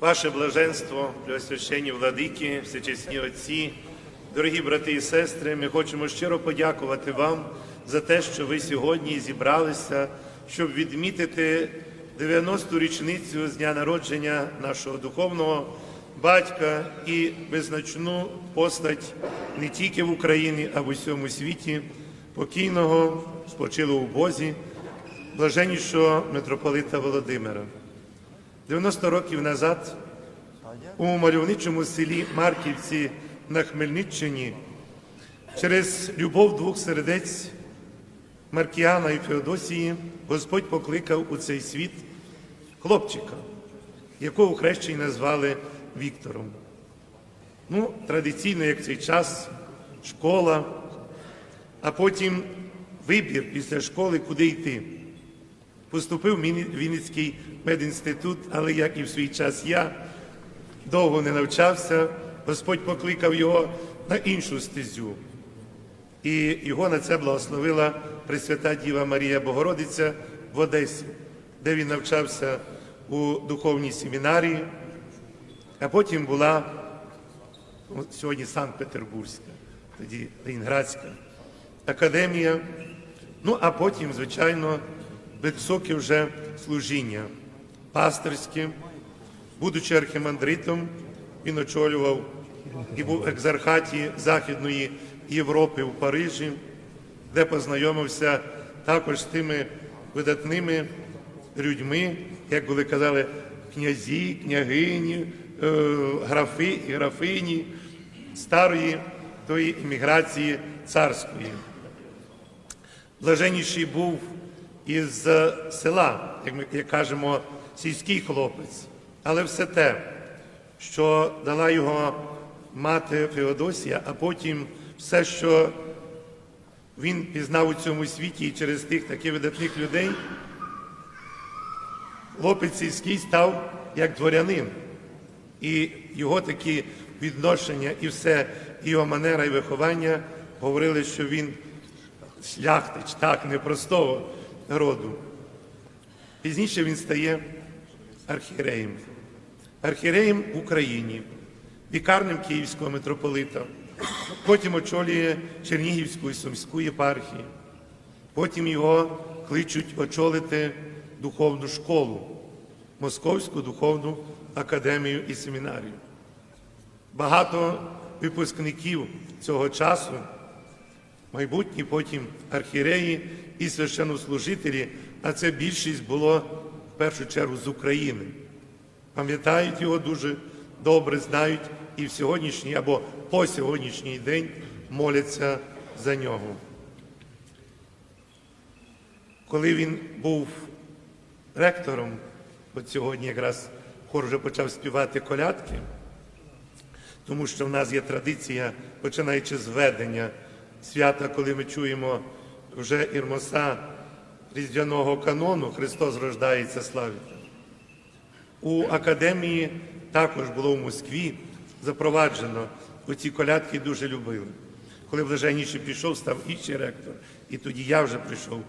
Ваше блаженство, преосвященні владики, всечесні отці, дорогі брати і сестри, ми хочемо щиро подякувати вам за те, що ви сьогодні зібралися, щоб відмітити 90-ту річницю з дня народження нашого духовного батька і визначну постать не тільки в Україні, а в усьому світі, покійного, спочилого у Бозі, блаженнішого митрополита Володимира. 90 років назад у мальовничому селі Марківці на Хмельниччині через любов двох сердець Маркіана і Феодосії Господь покликав у цей світ хлопчика, якого хрещені назвали Віктором. Ну, традиційно, як цей час, школа, а потім вибір після школи, куди йти. Поступив в Вінницький медінститут, але як і в свій час я довго не навчався, Господь покликав його на іншу стезю. І його на це благословила Пресвята Діва Марія Богородиця в Одесі, де він навчався у духовній семінарії, а потім була сьогодні Санкт-Петербурзька, тоді Ленінградська академія. Ну, а потім, звичайно, високе вже служіння пастирське. Будучи архімандритом, він очолював і був в екзархаті Західної Європи в Парижі, де познайомився також з тими видатними людьми, як були казали, князі, княгині, е, графи і графині старої тої імміграції царської. Блаженніший був із е, села, як ми як кажемо, сільський хлопець. Але все те, що дала його мати Феодосія, а потім все, що він пізнав у цьому світі і через тих таких видатних людей, хлопець сільський став як дворянин. І його такі відношення і все, і його манера, і виховання говорили, що він шляхтич, так, непростого роду. Пізніше він стає архієреєм. Архієреєм в Україні, вікарним Київського митрополита. Потім очолює Чернігівську і Сумську єпархії. Потім його кличуть очолити духовну школу, Московську духовну академію і семінарію. Багато випускників цього часу, майбутні потім архієреї і священнослужителі, а це більшість було в першу чергу з України. Пам'ятають його дуже добре, знають і в сьогоднішній або по сьогоднішній день моляться за нього. Коли він був ректором, от сьогодні якраз хор вже почав співати колядки, тому що в нас є традиція, починаючи з ведення свята, коли ми чуємо вже ірмоса різдвяного канону Христос рождається славіте. У академії також було в Москві запроваджено оці колядки дуже любили. Коли блаженніший пішов, став інший ректор, і тоді я вже прийшов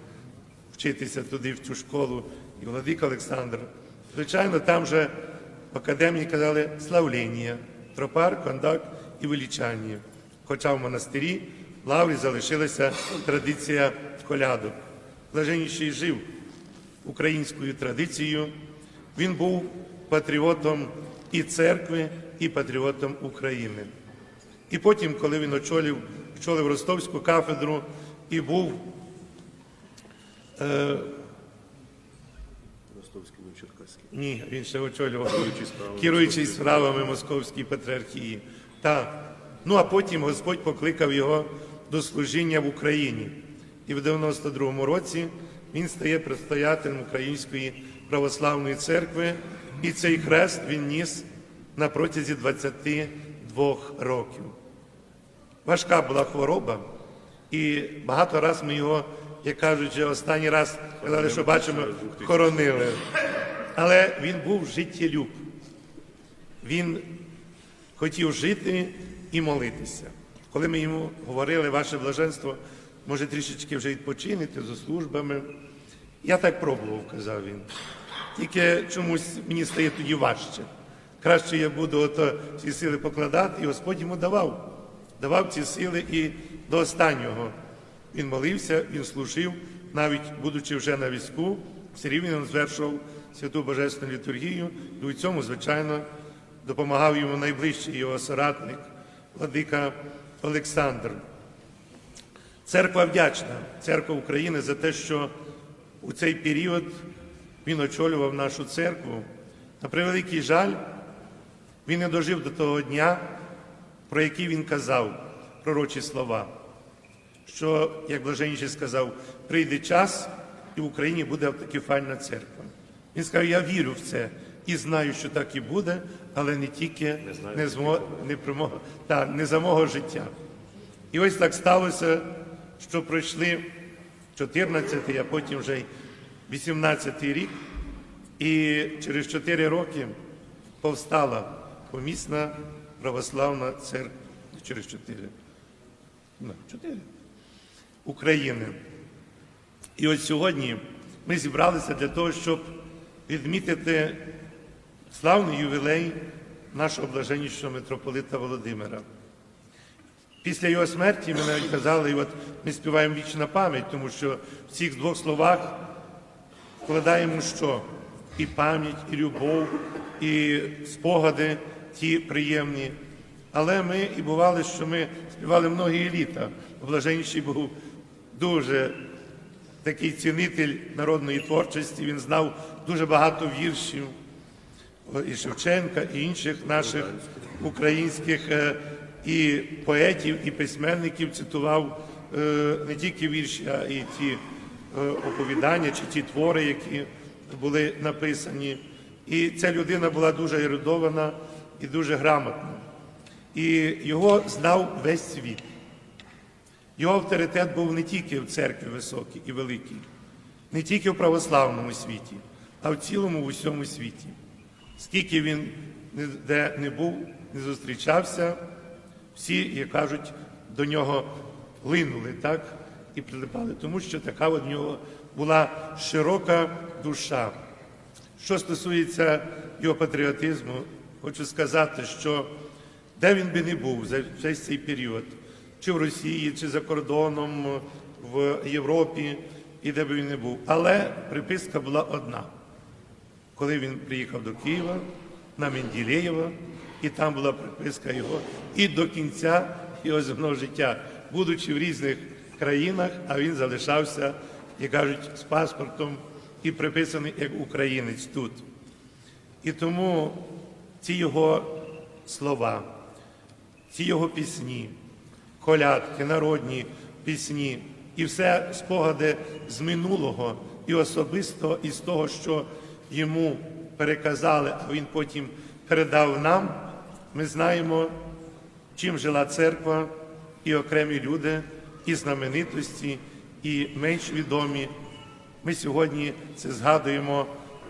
вчитися туди, в цю школу, і Владик Олександр. Звичайно, там же в академії казали славління, тропар, кондак і величання. Хоча в монастирі лаврі залишилася традиція колядок. Блаженніший жив українською традицією. Він був патріотом і церкви, і патріотом України. І потім, коли він очолив, очолив Ростовську кафедру і був е, Ростовський, ну, Черкаський. ні, він ще очолював керуючий справами Московської патріархії. Так. Ну а потім Господь покликав його до служіння в Україні. І в 92-му році він стає предстоятелем Української православної церкви, і цей хрест він ніс на протязі 22 років. Важка була хвороба, і багато раз ми його, як кажуть, вже останній раз казали, що бачимо, хоронили. Але він був життєлюб. Він хотів жити і молитися. Коли ми йому говорили, ваше блаженство, може трішечки вже відпочинити за службами. Я так пробував, казав він. Тільки чомусь мені стає тоді важче. краще я буду ото ці сили покладати, і Господь йому давав. Давав ці сили і до останнього. Він молився, він служив, навіть будучи вже на війську, все рівно він звершував святу Божественну літургію, і у цьому, звичайно, допомагав йому найближчий його соратник, владика Олександр. Церква вдячна, церква України за те, що у цей період він очолював нашу церкву. На превеликий жаль, він не дожив до того дня, про який він казав пророчі слова, що, як блаженніший сказав, прийде час, і в Україні буде автокефальна церква. Він сказав, я вірю в це і знаю, що так і буде, але не тільки не, змо, не, про мого, та, не за мого життя. І ось так сталося, що пройшли 14-й, а потім вже й 18-й рік, і через 4 роки повстала помісна православна церква. Через 4. Ну, 4. України. І от сьогодні ми зібралися для того, щоб відмітити славний ювілей нашого блаженнішого митрополита Володимира. Після його смерті ми навіть казали, і от ми співаємо вічна пам'ять, тому що в цих двох словах вкладаємо що? І пам'ять, і любов, і спогади ті приємні. Але ми і бували, що ми співали многі літа. Блаженніший був дуже такий цінитель народної творчості. Він знав дуже багато віршів і Шевченка, і інших наших українських е, і поетів, і письменників цитував е, не тільки вірші, а і ті е, оповідання чи ті твори, які були написані. І ця людина була дуже ерудована і дуже грамотна. І його знав весь світ. Його авторитет був не тільки в церкві високий і великий, не тільки в православному світі, а в цілому в усьому світі. Скільки він де не був, не зустрічався, всі, як кажуть, до нього линули так і прилипали, тому що така в нього була широка душа. Що стосується його патріотизму, хочу сказати, що де він би не був за весь цей період, чи в Росії, чи за кордоном, в Європі, і де би він не був. Але приписка була одна. Коли він приїхав до Києва, на Менділеєва, і там була приписка його і до кінця його земного життя, будучи в різних країнах, а він залишався, як кажуть, з паспортом і приписаний як українець тут. І тому ці його слова, ці його пісні, колядки, народні пісні і все спогади з минулого і особисто із того, що йому переказали, а він потім передав нам, ми знаємо, чим жила церква і окремі люди, і знаменитості, і менш відомі. Ми сьогодні це згадуємо,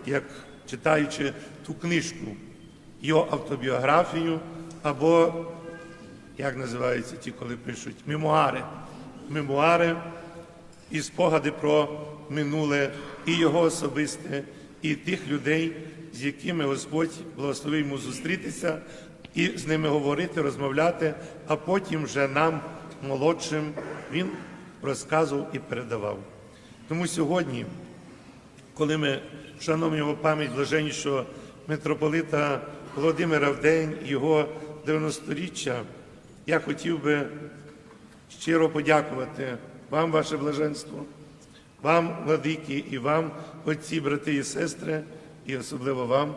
як читаючи ту книжку, його автобіографію, або, як називаються ті, коли пишуть, мемуари. Мемуари і спогади про минуле, і його особисте, і тих людей, з якими Господь благословив йому зустрітися і з ними говорити, розмовляти, а потім вже нам, молодшим, він розказував і передавав. Тому сьогодні, коли ми його пам'ять блаженнішого митрополита Володимира в день його 90-річчя, я хотів би щиро подякувати вам, ваше блаженство, вам, владики, і вам, отці, брати і сестри, і особливо вам,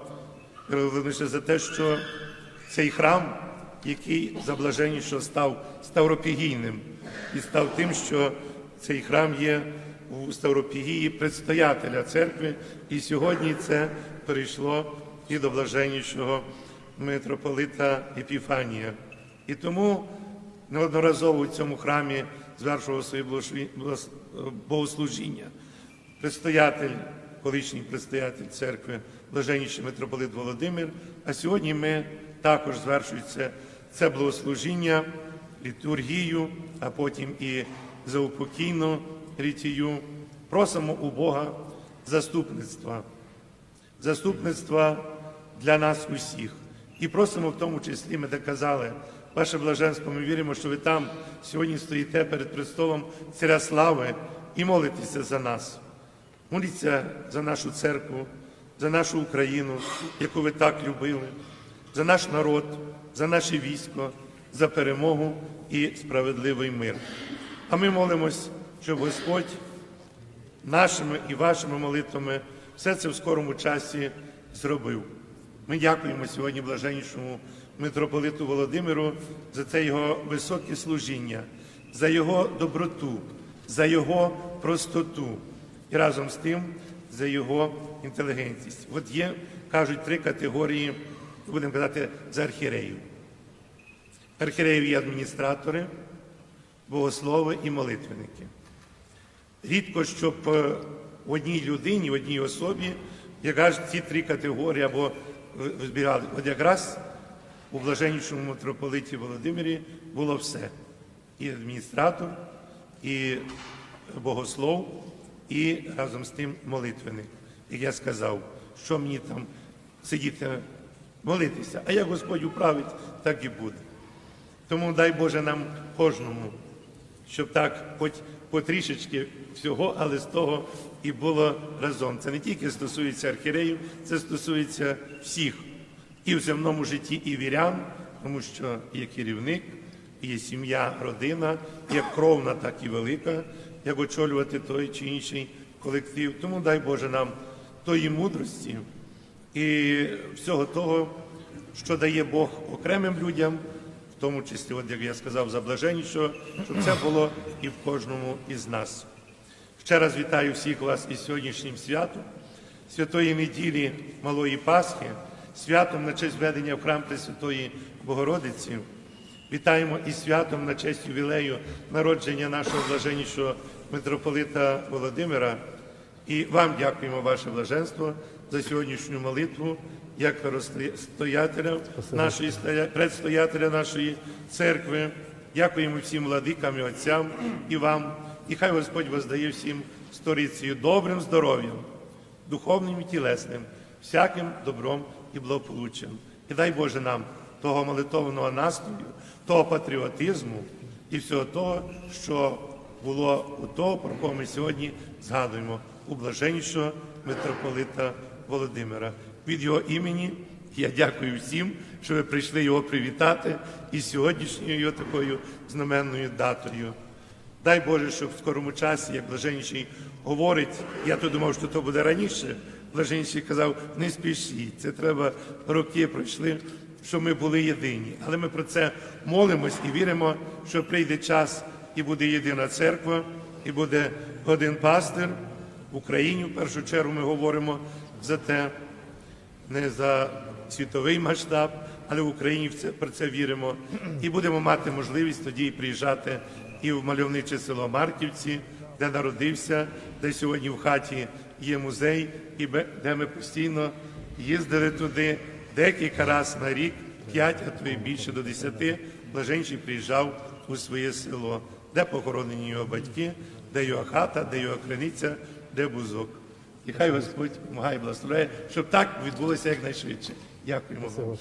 Володимире, за те, що цей храм, який за блаженнішого став ставропігійним, і став тим, що цей храм є у Ставропігії предстоятеля церкви, і сьогодні це перейшло і до блаженнішого митрополита Епіфанія. І тому неодноразово у цьому храмі звершував благос- богослужіння. Предстоятель, колишній предстоятель церкви, блаженніший митрополит Володимир. А сьогодні ми також звершується це благослужіння, літургію, а потім і заупокійну рітію. Просимо у Бога заступництва, заступництва для нас усіх, І просимо в тому числі, ми так казали, ваше блаженство, ми віримо, що ви там сьогодні стоїте перед престолом Царя Слави і молитеся за нас. Моліться за нашу церкву, за нашу Україну, яку ви так любили, за наш народ, за наше військо, за перемогу і справедливий мир. А ми молимось, щоб Господь нашими і вашими молитвами все це в скорому часі зробив. Ми дякуємо сьогодні блаженнішому митрополиту Володимиру за це його високе служіння, за його доброту, за його простоту і разом з тим за його інтелігентність. От є, кажуть, три категорії, будемо казати, за архіреїв. Архіреїв є адміністратори, богослови і молитвенники. Рідко, щоб е, в одній людині, в одній особі, якраз ці три категорії або збирали. От якраз у блаженнішому митрополиті Володимирі було все. І адміністратор, і богослов, і разом з тим молитвеник. Як я сказав, що мені там сидіти, молитися, а як Господь управить, так і буде. Тому дай Боже нам кожному, щоб так хоч потрішечки всього, але з того і було разом. Це не тільки стосується архіреїв, це стосується всіх і в земному житті, і вірян, тому що є керівник, є сім'я, родина, як кровна, так і велика, як очолювати той чи інший колектив. Тому дай Боже нам тої мудрості і всього того, що дає Бог окремим людям, в тому числі, от як я сказав, за блаженнішого, щоб це було і в кожному із нас. Ще раз вітаю всіх вас із сьогоднішнім святом, святої неділі Малої Пасхи, святом на честь введення в храм Пресвятої Богородиці. Вітаємо і святом на честь ювілею народження нашого блаженнішого митрополита Володимира. І вам дякуємо, ваше блаженство, за сьогоднішню молитву, як розстоятеля нашої предстоятеля нашої церкви. Дякуємо всім владикам і отцям і вам. І хай Господь воздає всім сторицею добрим здоров'ям, духовним і тілесним, всяким добром і благополуччям. І дай Боже нам того молитовного настрою, того патріотизму і всього того, що було у того, про кого ми сьогодні згадуємо, у блаженнішого митрополита Володимира. Від його імені я дякую всім, що ви прийшли його привітати і сьогоднішньою такою знаменною датою. Дай Боже, щоб в скорому часі, як блаженніший говорить, я то думав, що то буде раніше. Блаженніший казав, не спішіть, це треба роки пройшли, щоб ми були єдині. Але ми про це молимось і віримо, що прийде час і буде єдина церква, і буде один пастир в Україні. В першу чергу ми говоримо за те, не за світовий масштаб, але в Україні про це віримо. І будемо мати можливість тоді приїжджати і в мальовниче село Марківці, де народився, де сьогодні в хаті є музей, де ми постійно їздили туди декілька разів на рік, п'ять, а то і більше до десяти. Блаженший приїжджав у своє село, де похоронені його батьки, де його хата, де його криниця, де бузок. І хай Господь допомагає благословляє, щоб так відбулося якнайшвидше. Дякуємо вам.